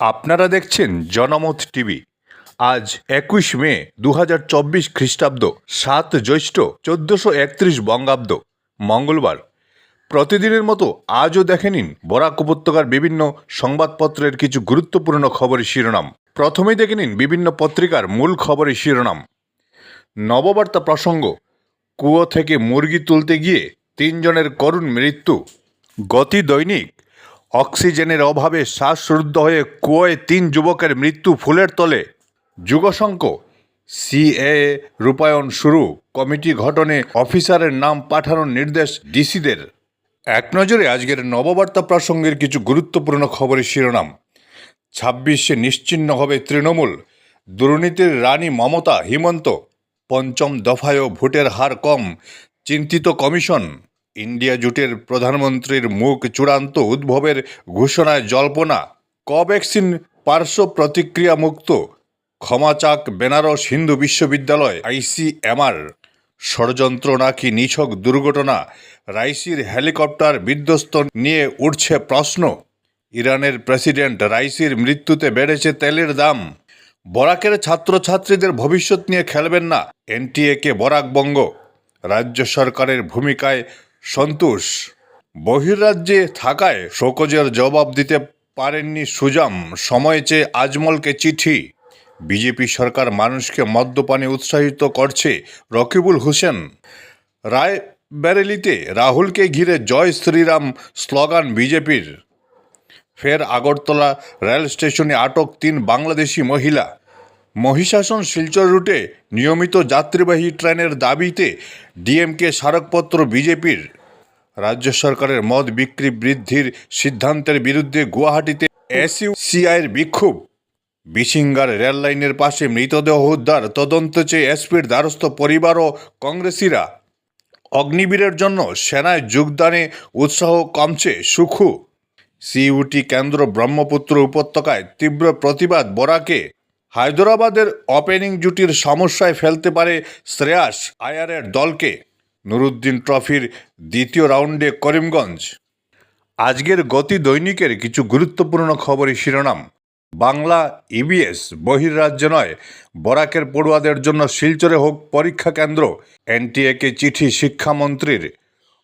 আপনারা দেখছেন জনমত টিভি। আজ একুশ মে দু হাজার চব্বিশ খ্রিস্টাব্দ, সাত জ্যৈষ্ঠ চোদ্দশো একত্রিশ বঙ্গাব্দ, মঙ্গলবার। প্রতিদিনের মতো আজও দেখে নিন বরাক উপত্যকার বিভিন্ন সংবাদপত্রের কিছু গুরুত্বপূর্ণ খবরের শিরোনাম। প্রথমেই দেখে নিন বিভিন্ন পত্রিকার মূল খবরের শিরোনাম। নববার্তা প্রসঙ্গ, কুয়ো থেকে মুরগি তুলতে গিয়ে তিনজনের করুণ মৃত্যু, গতি দৈনিক অক্সিজেনের অভাবে শ্বাসরুদ্ধ হয়ে কুয়োয় তিন যুবকের মৃত্যু ফুলের তলে। যুগশঙ্ক সিএ রূপায়ণ শুরু। কমিটি গঠনে অফিসারের নাম পাঠানোর নির্দেশ ডিসিদের। এক নজরে আজকের নববার্তা প্রসঙ্গের কিছু গুরুত্বপূর্ণ খবরের শিরোনাম। ছাব্বিশে নিশ্চিন্ন হবে তৃণমূল। দুর্নীতির রানী মমতা, হিমন্ত। পঞ্চম দফায়ও ভোটের হার কম। চিন্তিত কমিশন। ইন্ডিয়া জোটের প্রধানমন্ত্রীর মুখ চূড়ান্ত উদ্ভবের ঘোষণায় জল্পনা। কোভ্যাক্সিন পার্শ্ব প্রতিক্রিয়া মুক্ত? ক্ষমাচাক বেনারস হিন্দু বিশ্ববিদ্যালয়, আইসিএমআর। ষড়যন্ত্র নাকি নিছক দুর্ঘটনা? রাইসির হেলিকপ্টার বিধ্বস্ত নিয়ে উঠছে প্রশ্ন। ইরানের প্রেসিডেন্ট রাইসির মৃত্যুতে বেড়েছে তেলের দাম। বরাকের ছাত্রছাত্রীদের ভবিষ্যৎ নিয়ে খেলবেন না। এনটিএকে বরাকবঙ্গ রাজ্য সরকারের ভূমিকায় সন্তোষ, বহির্রাজ্যে থাকায় শোকজের জবাব দিতে পারেননি সুজাম। সময় চেয়ে আজমলকে চিঠি। বিজেপি সরকার মানুষকে মদ্যপানে উৎসাহিত করছে রকিবুল হোসেন। রায় বেরেলিতে রাহুলকে ঘিরে জয় শ্রীরাম স্লোগান বিজেপির। ফের আগরতলা রেল স্টেশনে আটক তিন বাংলাদেশি মহিলা। মহিষাসন শিলচর রুটে নিয়মিত যাত্রীবাহী ট্রেনের দাবিতে ডিএমকে স্মারকপত্র বিজেপির। রাজ্য সরকারের মদ বিক্রি বৃদ্ধির সিদ্ধান্তের বিরুদ্ধে গুয়াহাটিতে এসইউসিআইয়ের বিক্ষোভ। বিসিঙ্গার রেললাইনের পাশে মৃতদেহ উদ্ধার, তদন্ত চেয়ে এসপির দ্বারস্থ পরিবার ও কংগ্রেসিরা। অগ্নিবীরের জন্য সেনায় যোগদানে উৎসাহ কমছে সুখু। সিইউটি কেন্দ্র ব্রহ্মপুত্র উপত্যকায় তীব্র প্রতিবাদ বরাকে। হায়দরাবাদের ওপেনিং জুটির সমস্যায় ফেলতে পারে শ্রেয়াস আয়ারের দলকে। নুরুদ্দিন ট্রফির দ্বিতীয় রাউন্ডে করিমগঞ্জ। আজকের গতি দৈনিকের কিছু গুরুত্বপূর্ণ খবরের শিরোনাম। বাংলা ইবিএস বহির্রাজ্য নয়। বরাকের পড়ুয়াদের জন্য শিলচরে হোক পরীক্ষা কেন্দ্র, এনটিএকে চিঠি শিক্ষামন্ত্রীর।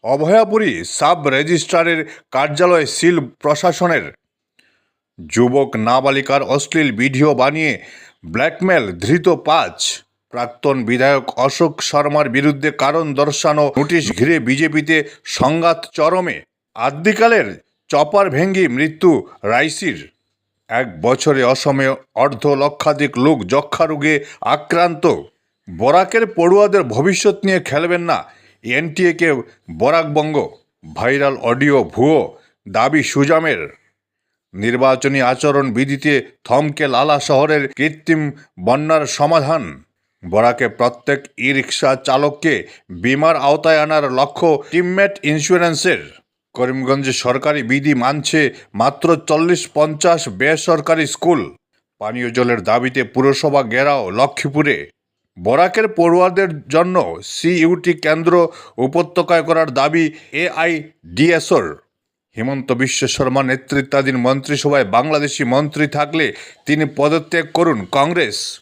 অভয়াপুরী সাব রেজিস্ট্রারের কার্যালয় সিল প্রশাসনের। যুবক নাবালিকার অশ্লীল ভিডিও বানিয়ে ব্ল্যাকমেল ধৃত পাঁচ। প্রাক্তন বিধায়ক অশোক শর্মার বিরুদ্ধে কারণ দর্শানো নোটিশ ঘিরে বিজেপিতে সংঘাত চরমে। আদ্যিকালের চপার ভেঙ্গি মৃত্যু রাইসির। এক বছরে অসমে অর্ধ লক্ষাধিক লোক যক্ষা রোগে আক্রান্ত। বরাকের পড়ুয়াদের ভবিষ্যৎ নিয়ে খেলবেন না। এনটিএকে বরাকবঙ্গ ভাইরাল অডিও ভুয়ো দাবি সুজামের। নির্বাচনী আচরণ বিধিতে থমকে লালা শহরের কৃত্রিম বন্যার সমাধান। বরাকে প্রত্যেক ই রিক্সা চালককে বিমার আওতায় আনার লক্ষ্য টিমমেট ইন্স্যুরেন্সের। করিমগঞ্জে সরকারি বিধি মানছে মাত্র চল্লিশ পঞ্চাশ বেসরকারি স্কুল। পানীয় জলের দাবিতে পুরসভা গেরাও লক্ষ্মীপুরে। বরাকের পড়ুয়াদের জন্য সিইউটি কেন্দ্র উপত্যকায় করার দাবি এআইডিএসওর হিমন্ত বিশ্ব শর্মা নেতৃত্বাধীন মন্ত্রিসভায় বাংলাদেশি মন্ত্রী থাকলে তিনি পদত্যাগ করুন কংগ্রেস।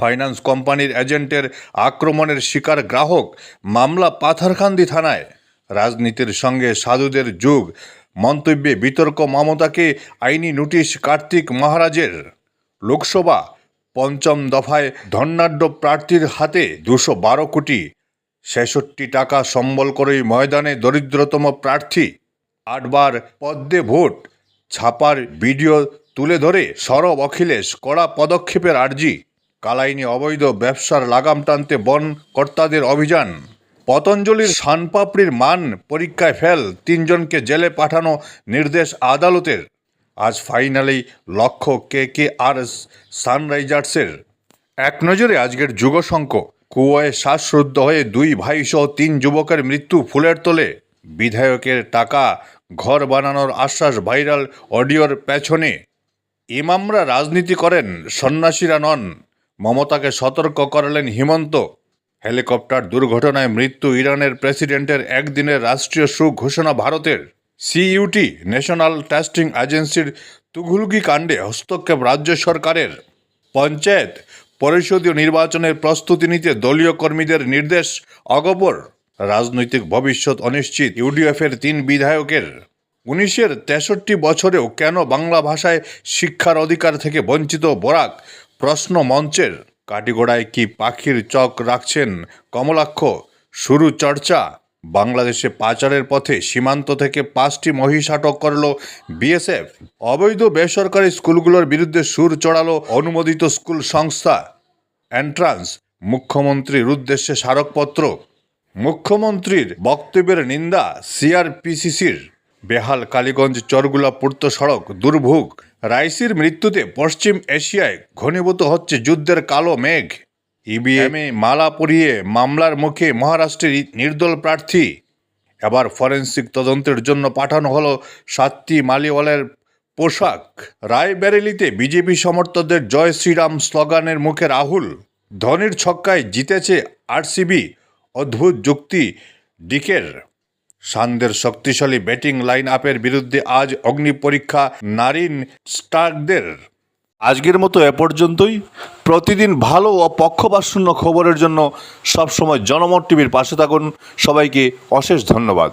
ফাইন্যান্স কোম্পানির এজেন্টের আক্রমণের শিকার গ্রাহক মামলা পাথারকান্দি থানায়। রাজনীতির সঙ্গে সাধুদের যুগ। মন্তব্যে বিতর্ক মমতাকে আইনি নোটিশ কার্তিক মহারাজের। লোকসভা পঞ্চম দফায় ধন্যাঢ্য প্রার্থীর হাতে দুশো বারো কোটি ছেষট্টি টাকা সম্বল করেই ময়দানে দরিদ্রতম প্রার্থী। আটবার পদ্মে ভোট, ছাপার ভিডিও তুলে ধরে সরব অখিলেশ কড়া পদক্ষেপের আর্জি। কালাইনি অবৈধ ব্যবসার লাগাম টানতে বন কর্তাদের অভিযান। পতঞ্জলির শানপাপড়ির মান পরীক্ষায় ফেল, তিনজনকে জেলে পাঠানো নির্দেশ আদালতের। আজ ফাইনালেই লক্ষ্য কে কে আর সানরাইজার্সের। এক নজরে আজকের যুগশঙ্ক কুয়ায় শ্বাসরুদ্ধ হয়ে দুই ভাই সহ তিন যুবকের মৃত্যু ফুলের তোলে। বিধায়কের টাকা, ঘর বানানোর আশ্বাস ভাইরাল অডিওর পেছনে। ইমামরা রাজনীতি করেন, সন্ন্যাসীরা নন। মমতাকে সতর্ক করালেন হিমন্ত। হেলিকপ্টার দুর্ঘটনায় মৃত্যু ইরানের প্রেসিডেন্টের একদিনের রাষ্ট্রীয় সুখ ঘোষণা ভারতের। সিইউটি, ন্যাশনাল টেস্টিং এজেন্সির তুঘলকি কাণ্ডে হস্তক্ষেপ রাজ্য সরকারের। পঞ্চায়েত পরিষদীয় নির্বাচনের প্রস্তুতি নিতে দলীয় কর্মীদের নির্দেশ, অগপর। রাজনৈতিক ভবিষ্যৎ অনিশ্চিত, ইউডিএফের তিন বিধায়কের। উনিশের তেষট্টি বছরেও কেন বাংলা ভাষায় শিক্ষার অধিকার থেকে বঞ্চিত বরাক? প্রশ্ন মঞ্চের কাটিগোড়ায় কি পাখির চক রাখছেন কমলাক্ষ? শুরু চর্চা। বাংলাদেশে পাচারের পথে সীমান্ত থেকে পাঁচটি মহিষ আটক করল বিএসএফ। অবৈধ বেসরকারি স্কুলগুলোর বিরুদ্ধে সুর চড়ালো অনুমোদিত স্কুল সংস্থা। এন্ট্রান্স, মুখ্যমন্ত্রীর উদ্দেশ্যে স্মারকপত্র। মুখ্যমন্ত্রীর বক্তব্যের নিন্দা সিআরপিসিসির। বেহাল কালীগঞ্জ চরগুলা পূর্ত সড়ক দুর্ভোগ। রাইসির মৃত্যুতে পশ্চিম এশিয়ায় ঘনীভূত হচ্ছে যুদ্ধের কালো মেঘ। ইবিএমে মালা পরিয়ে মামলার মুখে মহারাষ্ট্রের নির্দল প্রার্থী। এবার ফরেন্সিক তদন্তের জন্য পাঠানো হলো সাতটি মালিওয়ালের পোশাক। রায়বেরেলিতে বিজেপি সমর্থকদের জয় শ্রীরাম স্লোগানের মুখে রাহুল। ধনির ছক্কায় জিতেছে আরসিবি। অদ্ভুত যুক্তি ডিকের। সান্দের শক্তিশালী ব্যাটিং লাইন আপের বিরুদ্ধে আজ অগ্নি পরীক্ষা নারীন স্টার্কদের। আজকের মতো এ পর্যন্তই। প্রতিদিন ভালো ও পক্ষপাতশূন্য খবরের জন্য সবসময় জনমত টিভির পাশে থাকুন। সবাইকে অশেষ ধন্যবাদ।